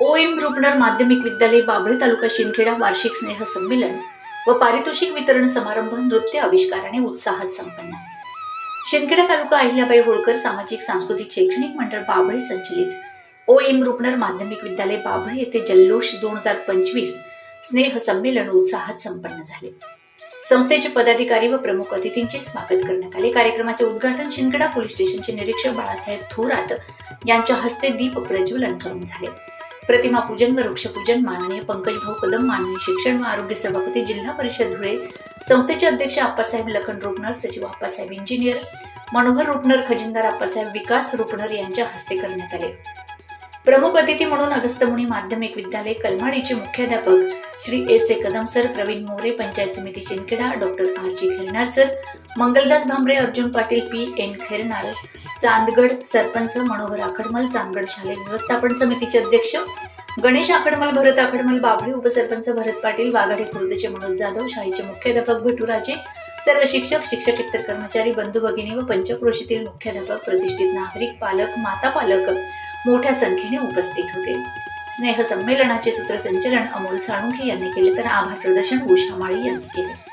M Rupnar माध्यमिक विद्यालय बाभळी तालुका शिंदखेडा वार्षिक स्नेह संमेलन व पारितोषिक वितरण समारंभ नृत्य आविष्काराने उत्साहात संपन्न शिंदखेडा तालुका अहिल्याबाई होळकर सामाजिक सांस्कृतिक शैक्षणिक मंडळ बाबळे संचलित ओ एम रुपनर माध्यमिक विद्यालय बाबळे येथे जल्लोष दोन हजार पंचवीस स्नेह संमेलन उत्साहात संपन्न झाले. संस्थेचे पदाधिकारी व प्रमुख अतिथींचे स्वागत करण्यात आले. कार्यक्रमाचे उद्घाटन शिंदखेडा पोलीस स्टेशनचे निरीक्षक बाळासाहेब थोरात यांच्या हस्ते दीप प्रज्वलन करून झाले. प्रतिमा पूजन व वृक्षपूजन माननीय पंकज भाऊ कदम माननीय शिक्षण व आरोग्य सभापती जिल्हा परिषद धुळे संस्थेचे अध्यक्ष आप्पासाहेब लखन रुपनर सचिव आप्पासाहेब इंजिनियर मनोहर रुपनर खजिनदार आप्पासाहेब विकास रुपनर यांच्या हस्ते करण्यात आले. प्रमुख अतिथी म्हणून अगस्तमुनी माध्यमिक विद्यालय कलमाडीचे मुख्याध्यापक Shri S A Kadam sir Pravin More panchayat समिती Chindkheda doctor R G Khairnar sir Mangaldas Bhambare Arjun Patil P N Khairnar Chandgad sarpanch Manohar Akhadmal Chandgad शालेय व्यवस्थापन समितीचे अध्यक्ष गणेश आखडमल भरत आखडमल बाबळी उपसरपंच भरत पाटील वाघाडे खुर्दचे मनोज जाधव शाळेचे मुख्याध्यापक भटुराजे सर्व शिक्षक शिक्षक इतर कर्मचारी बंधू भगिनी व पंचक्रोशीतील मुख्याध्यापक प्रतिष्ठित नागरिक पालक माता पालक मोठ्या संख्येने उपस्थित होते. स्नेह संमेलनाचे सूत्रसंचलन अमोल साळुंखे यांनी केले. तर आभार प्रदर्शन उषा माळी यांनी केले.